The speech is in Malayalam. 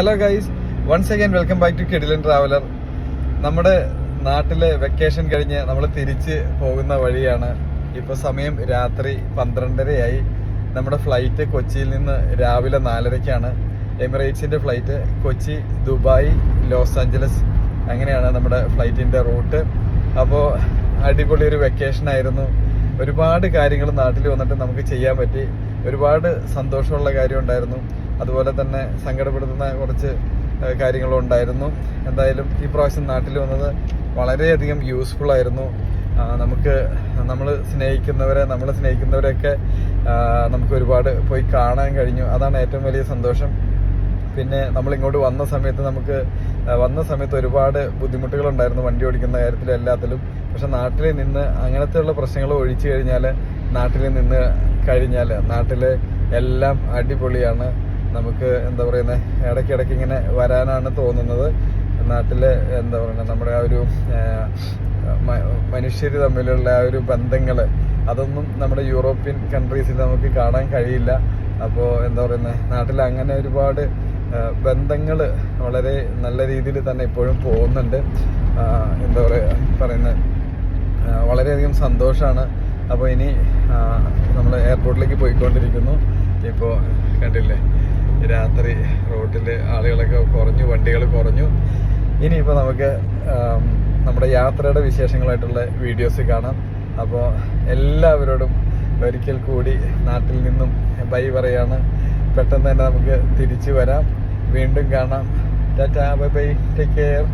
Hello guys once again welcome back to കെഡിലൻ traveller നമ്മുടെ നാട്ടിലെ വെക്കേഷൻ കഴിഞ്ഞ് നമ്മൾ തിരിച്ച് പോകുന്ന വഴിയാണ്. ഇപ്പോൾ സമയം രാത്രി പന്ത്രണ്ടരയായി. നമ്മുടെ ഫ്ലൈറ്റ് കൊച്ചിയിൽ നിന്ന് രാവിലെ നാലരയ്ക്കാണ്. എമിറേറ്റ്സിന്റെ flight Kochi Dubai Los Angeles അങ്ങനെയാണ് നമ്മുടെ ഫ്ലൈറ്റിന്റെ റൂട്ട് അപ്പോൾ അടിപൊളി ഒരു വെക്കേഷൻ ആയിരുന്നു. ഒരുപാട് കാര്യങ്ങൾ നാട്ടിൽ വന്നിട്ട് നമുക്ക് ചെയ്യാൻ പറ്റി. ഒരുപാട് സന്തോഷമുള്ള കാര്യം ഉണ്ടായിരുന്നു. അതുപോലെ തന്നെ സങ്കടപ്പെടുത്തുന്ന കുറച്ച് കാര്യങ്ങളും ഉണ്ടായിരുന്നു എന്തായാലും ഈ പ്രാവശ്യം നാട്ടിൽ വന്നത് വളരെയധികം യൂസ്ഫുൾ ആയിരുന്നു. നമുക്ക് നമ്മൾ സ്നേഹിക്കുന്നവരെ നമ്മൾ സ്നേഹിക്കുന്നവരെയൊക്കെ നമുക്ക് ഒരുപാട് പോയി കാണാൻ കഴിഞ്ഞു. അതാണ് ഏറ്റവും വലിയ സന്തോഷം. പിന്നെ നമ്മൾ ഇങ്ങോട്ട് വന്ന സമയത്ത് നമുക്ക് വന്ന സമയത്ത് ഒരുപാട് ബുദ്ധിമുട്ടുകളുണ്ടായിരുന്നു വണ്ടി ഓടിക്കുന്ന കാര്യത്തിലും എല്ലാത്തിലും. പക്ഷെ നാട്ടിൽ നിന്ന് അങ്ങനത്തെയുള്ള പ്രശ്നങ്ങൾ ഒഴിച്ചു കഴിഞ്ഞാൽ നാട്ടിൽ നിന്ന് കഴിഞ്ഞാൽ നാട്ടിൽ എല്ലാം അടിപൊളിയാണ്. നമുക്ക് എന്താ പറയുന്നത് ഇടയ്ക്കിടയ്ക്ക് ഇങ്ങനെ വരാനാണ് തോന്നുന്നത്. നാട്ടിലെ എന്താ പറയുക നമ്മുടെ ആ ഒരു മനുഷ്യർ തമ്മിലുള്ള ആ ഒരു ബന്ധങ്ങൾ അതൊന്നും നമ്മുടെ യൂറോപ്യൻ കൺട്രീസിൽ നമുക്ക് കാണാൻ കഴിയില്ല. അപ്പോൾ എന്താ പറയുന്നത് നാട്ടിൽ അങ്ങനെ ഒരുപാട് ബന്ധങ്ങൾ വളരെ നല്ല രീതിയിൽ തന്നെ ഇപ്പോഴും പോകുന്നുണ്ട്. എന്താ പറയുക പറയുന്ന വളരെയധികം സന്തോഷമാണ് അപ്പോൾ ഇനി നമ്മൾ എയർപോർട്ടിലേക്ക് പോയിക്കൊണ്ടിരിക്കുന്നു. ഇപ്പോൾ കണ്ടില്ലേ രാത്രി റോട്ടിൽ ആളുകളൊക്കെ കുറഞ്ഞു വണ്ടികൾ കുറഞ്ഞു. ഇനിയിപ്പോൾ നമുക്ക് നമ്മുടെ യാത്രയുടെ വിശേഷങ്ങളായിട്ടുള്ള വീഡിയോസ് കാണാം. അപ്പോൾ എല്ലാവരോടും ഒരിക്കൽ കൂടി നാട്ടിൽ നിന്നും ബൈ പറയാണ്. പെട്ടെന്ന് തന്നെ നമുക്ക് തിരിച്ചു വരാം. വീണ്ടും കാണാം. Tata bye bye take care.